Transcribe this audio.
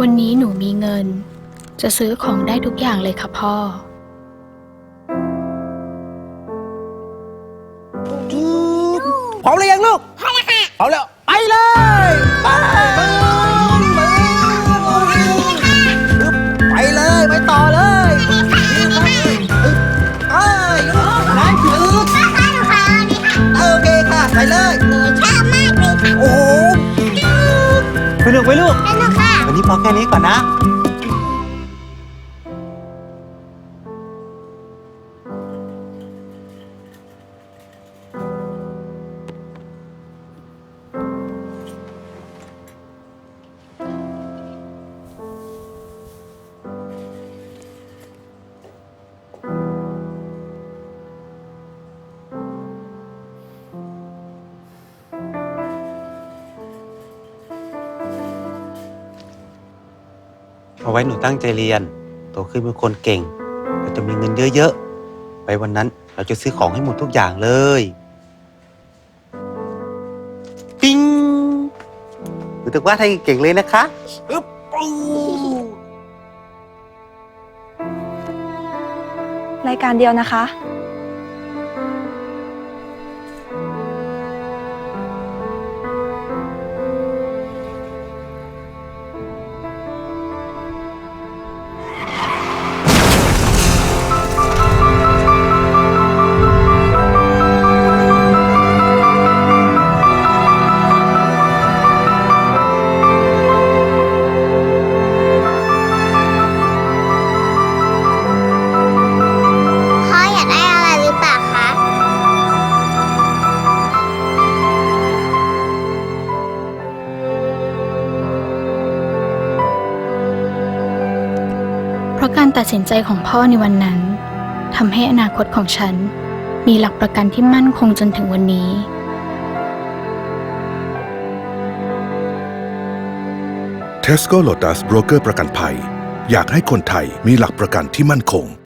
วันนี้หนูมีเงิน จะซื้อของได้ทุกอย่างเลยค่ะพ่อ พร้อมหรือยังลูก พร้อมแล้วค่ะ พร้อมแล้ว ไปเลยไปไปเลย ไปต่อเลยเอ้ยไหนถือโอเคค่ะ ไปเลยโอ้โหสนุกไหมลูก วันนี้พอแค่นี้ก่อนนะ เอาไว้หนูตั้งใจเรียน โตขึ้นเป็นคนเก่งเราจะมีเงินเยอะๆ ไปวันนั้นเราจะซื้อของให้หมดทุกอย่างเลย ปิ้งหนูต้องวาดให้เก่งเลยนะคะอึ๊บปูรายการเดียวนะคะ ราะการตัดสินใจของพ่อในวันนั้นทำให้อนาคตของฉัน มีหลักประกันที่มั่นคงจนถึงวันนี้ Tesco Lotus Broker ประกันภัย อยากให้คนไทยมีหลักประกันที่มั่นคง